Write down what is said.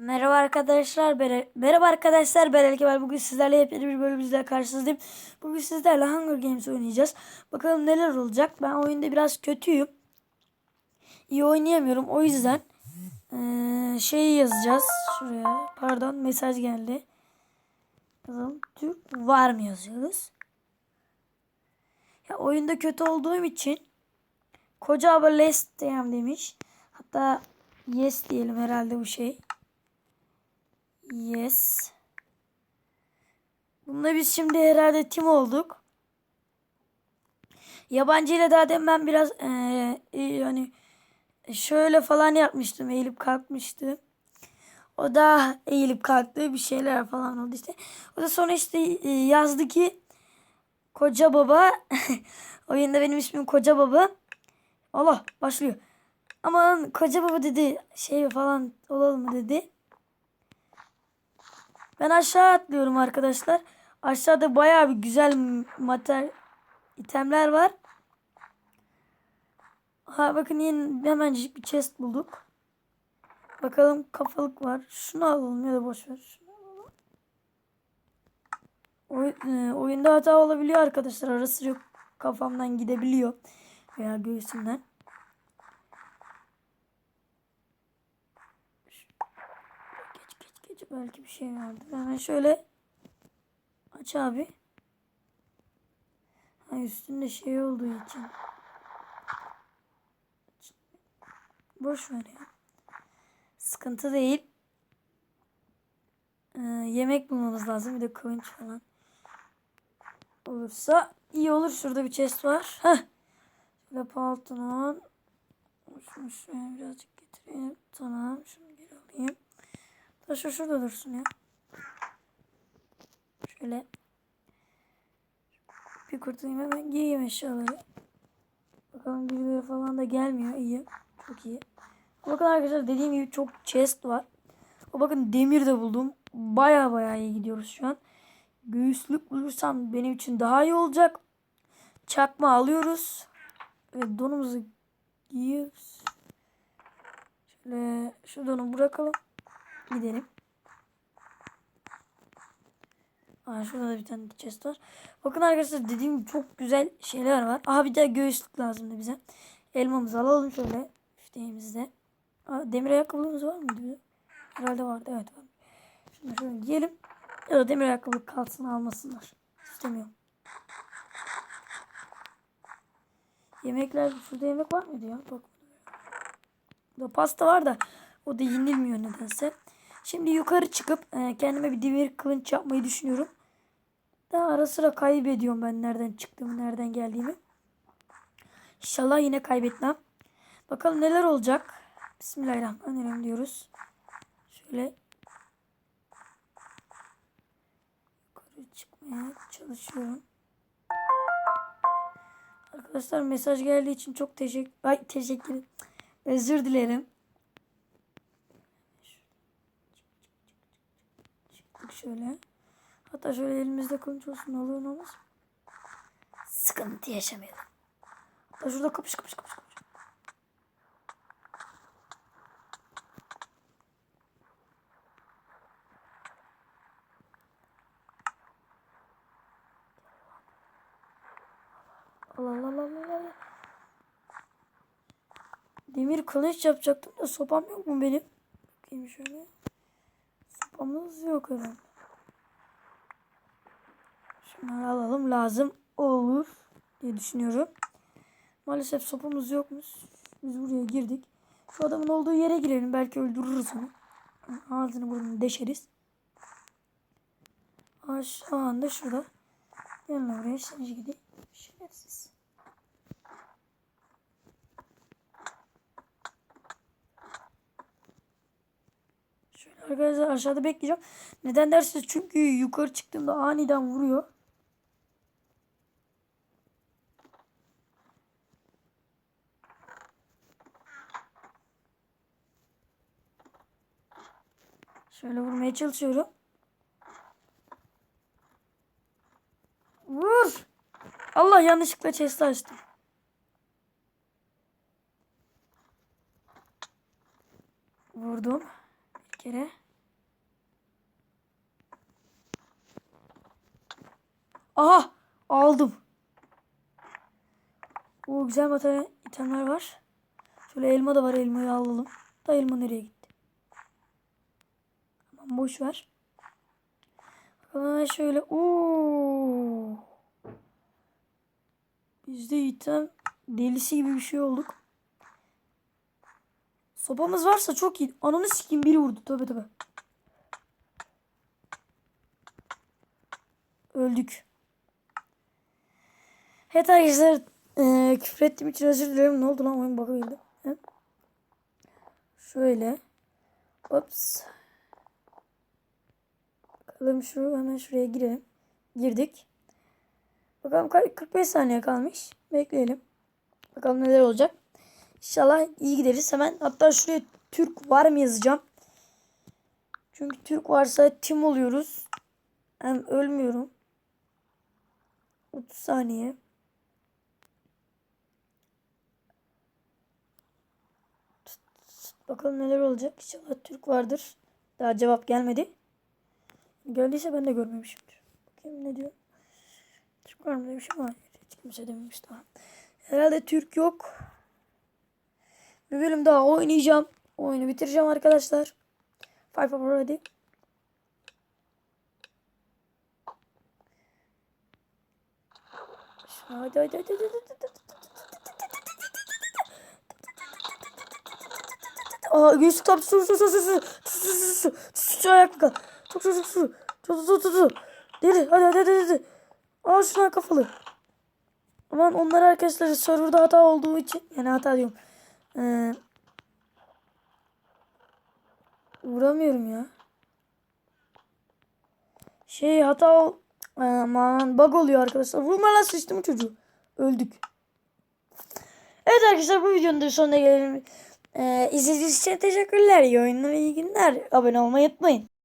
Merhaba arkadaşlar. Bere- Merhaba arkadaşlar. Ben Kemal. Bugün sizlerle yepyeni bir bölümümüzde karşınızdayım. Bugün sizlerle Hunger Games oynayacağız. Bakalım neler olacak. Ben oyunda biraz kötüyüm. İyi oynayamıyorum. O yüzden eee şeyi yazacağız. Şuraya. Pardon mesaj geldi. Yazalım. Türk var mı yazıyoruz. Ya oyunda kötü olduğum için koca aba less diyem demiş. Hatta yes diyelim herhalde bu şey. Yes. Bunda biz şimdi herhalde tim olduk. Yabancı ile daha demin ben biraz eee, yani şöyle falan yapmıştım. Eğilip kalkmıştım. O da eğilip kalktı. Bir şeyler falan oldu işte. O da sonra işte yazdı ki Koca Baba oyunda benim ismim Koca Baba. Allah başlıyor. Aman Koca Baba dedi şey falan olalım mı dedi. Ben aşağı atlıyorum arkadaşlar. Aşağıda bayağı bir güzel mater itemler var. Ha bakın yeni hemencik bir chest bulduk. Bakalım kafalık var. Şunu alalım ya da boş ver. Şunu alalım. Oy- e, oyunda hata olabiliyor arkadaşlar. Arası yok kafamdan gidebiliyor. Veya göğsümden. Geç belki bir şey vardı. Hemen şöyle aç abi. Ha üstünde şey olduğu için. Boş ver ya. Sıkıntı değil. Ee, yemek bulmamız lazım. Bir de kılıç falan. Olursa iyi olur. Şurada bir chest var. Heh. Şöyle pantolon. Şunu şuraya birazcık getireyim. Tamam. Şunu geri alayım. Taşı şurada dursun ya. Şöyle. Bir kurtulayım hemen giyeyim eşyaları. Bakalım birileri falan da gelmiyor. İyi. Çok iyi. Bakın arkadaşlar dediğim gibi çok chest var. O bakın demir de buldum. Baya baya iyi gidiyoruz şu an. Göğüslük bulursam benim için daha iyi olacak. Çakma alıyoruz. Ve donumuzu giyiyoruz. Şöyle şu donu bırakalım. Gidelim. Aa, şurada da bir tane chest var. Bakın arkadaşlar dediğim çok güzel şeyler var. Aha bir de göğüslük lazımdı bize. Elmamızı alalım şöyle. Üfteğimizde. Aa, demir ayakkabımız var mıydı? Herhalde vardı. Evet var. Şunu şöyle giyelim. Ya da demir ayakkabı kalsın almasınlar. İstemiyorum. Yemekler şurada yemek var mıydı ya? Bak. Burada pasta var da o da yenilmiyor nedense. Şimdi yukarı çıkıp e, kendime bir demir kılınç yapmayı düşünüyorum. Daha ara sıra kaybediyorum ben nereden çıktığımı, nereden geldiğimi. İnşallah yine kaybetmem. Bakalım neler olacak. Bismillahirrahmanirrahim diyoruz. Şöyle yukarı çıkmaya çalışıyorum. Arkadaşlar mesaj geldiği için çok teşekkür Ay teşekkür. Özür dilerim. Çıktık şöyle. Hatta şöyle elimizde kılıç olsun olur olmaz. Sıkıntı yaşamayalım. Hatta şurada kapış kapış kapış kapış. Demir kılıç yapacaktım da sopam yok mu benim? Bakayım şöyle. Sopamız yok herhalde. Şunları alalım lazım olur diye düşünüyorum. Maalesef sopamız yokmuş. Biz buraya girdik. Şu adamın olduğu yere girelim. Belki öldürürüz onu. Ağzını burnunu deşeriz. Anda şurada. Gelin oraya şimdi gideyim. Şerefsiz. Arkadaşlar aşağıda bekleyeceğim. Neden dersiniz? Çünkü yukarı çıktığımda aniden vuruyor. Şöyle vurmaya çalışıyorum. Vur. Allah yanlışlıkla chest'i açtım. Vurdum kere. Aha aldım. O güzel materyal itemler var. Şöyle elma da var elmayı alalım. Da elma nereye gitti? Tamam boş ver. Hemen şöyle ooo. Bizde item delisi gibi bir şey olduk. Sopamız varsa çok iyi. Ananı sikeyim biri vurdu. Tövbe tövbe. Öldük. Evet arkadaşlar e, küfür ettiğim için özür dilerim. Ne oldu lan oyun bug'a girdi. Şöyle. Ops. Bakalım şu hemen şuraya girelim. Girdik. Bakalım kaç- 45 saniye kalmış. Bekleyelim. Bakalım neler olacak. İnşallah iyi gideriz. Hemen hatta şuraya Türk var mı yazacağım. Çünkü Türk varsa tim oluyoruz. Hem ölmüyorum. 30 saniye. Bakalım neler olacak. İnşallah Türk vardır. Daha cevap gelmedi. Geldiyse ben de görmemişimdir. Bakayım ne diyor. Türk var mı demiş ama hiç kimse dememiş daha. Herhalde Türk yok. Bir bölüm daha oynayacağım. Oyunu bitireceğim arkadaşlar. Five Power ready. Hadi hadi hadi hadi hadi. Aa göğüs kapı su su su su su su su su su su ayakta. Çok su su su su su su su. Deli hadi hadi hadi hadi. Aa şuna kafalı. Aman onlar arkadaşlar serverda hata olduğu için yani hata diyorum. Ee, vuramıyorum ya. Şey hata ol aman bug oluyor arkadaşlar. Vurma lan sıçtım çocuğu. Öldük. Evet arkadaşlar bu videonun da sonuna gelelim. Ee, izlediğiniz için teşekkürler. İyi oyunlar, iyi günler. Abone olmayı unutmayın.